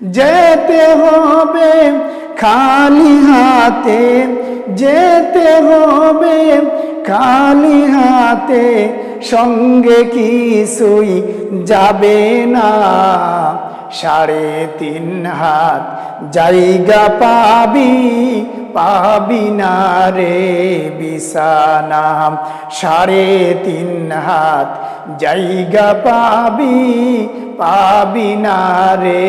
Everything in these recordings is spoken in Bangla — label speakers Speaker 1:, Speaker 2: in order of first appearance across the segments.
Speaker 1: যেতে হবে খালি হাতে যেতে হবে খালি হাতে সঙ্গে কিছুই যাবে না। সাড়ে তিন হাত। জায়গা পাবি পাবি না রে বিছানা। সাড়ে তিন হাত। জায়গা পাবি পাবি না রে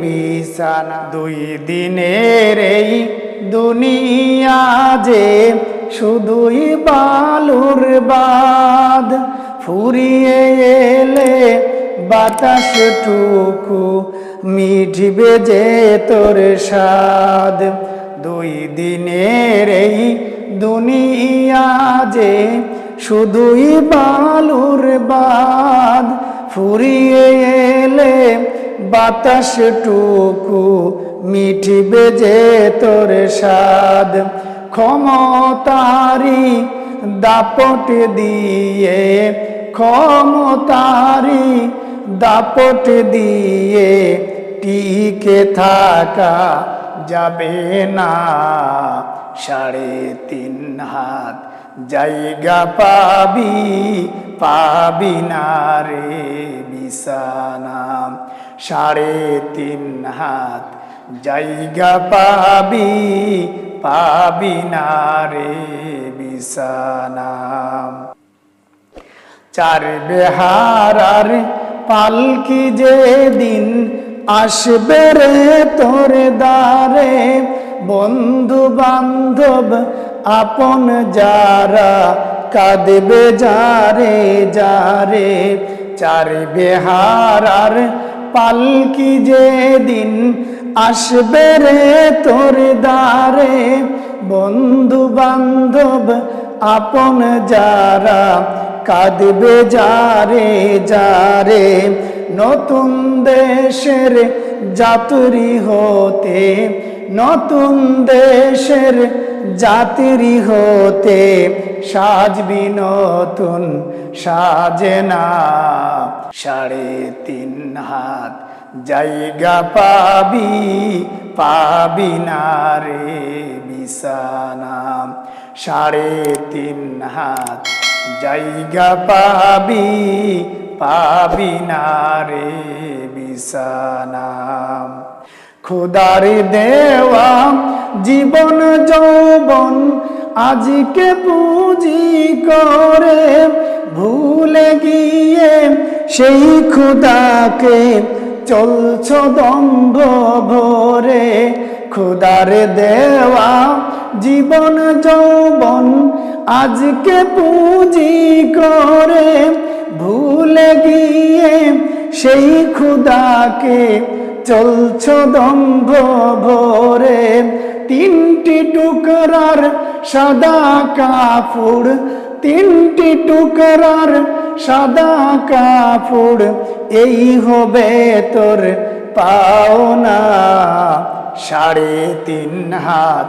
Speaker 1: বিছানা। দুই দিনের এই দুনিয়া যে শুধুই বালুর বাদ ফুরিয়ে এলে বাতাস টুকু মিঠবে যে তোর স্বাদ। দুই দিনের এই দুনিয়া যে শুধুই বালুর বাদ ফুরিয়ে এলে বাতাস টুকু মিঠবে যে তোর স্বাদ। ক্ষমতারি দাপট দিয়ে ক্ষমতারি দাপট দিয়ে টিকে থাকা যাবে না। সাড়ে তিন হাত জায়গা পাবি পাবি না রে বিছানা। সাড়ে তিন হাত জায়গা পাবি পাবি না রে বিছানা। চার বেহারার পালকি যে দিন আসবে রে তোর দ্বারে? বন্ধু বান্ধব আপন যারা কাঁদবে যারে যারে, চার বেহারার পালকি যে দিন আসবে রে তোর দ্বারে? বন্ধু বান্ধব আপন যারা কাঁদবে যারে যারে, নতুন দেশের যাত্রী হতে, নতুন দেশের যাত্রী হতে সাজবি নতুন সাজে না সাড়ে তিন হাত জায়গা পাবি পাবি না রে বিছানা। সাড়ে তিন হাত জায়গা পাবি পাবি না রে বিছানা। খুদার দেওয়া জীবন যৌবন আজকে পুঁজি করে ভুলে গিয়ে সেই খুদাকে চলছ দম্ভ ভরে। খুদার দেওয়া জীবন যৌবন আজকে পুঁজি করে ভুলে গিয়ে সেই খুদাকে চলছ দম্ভ ভরে। তিনটি টুকরার সাদা কাপড়, তিনটি টুকরার সাদা কাপড়, এই হবে তোর পাওনা। সাড়ে তিন হাত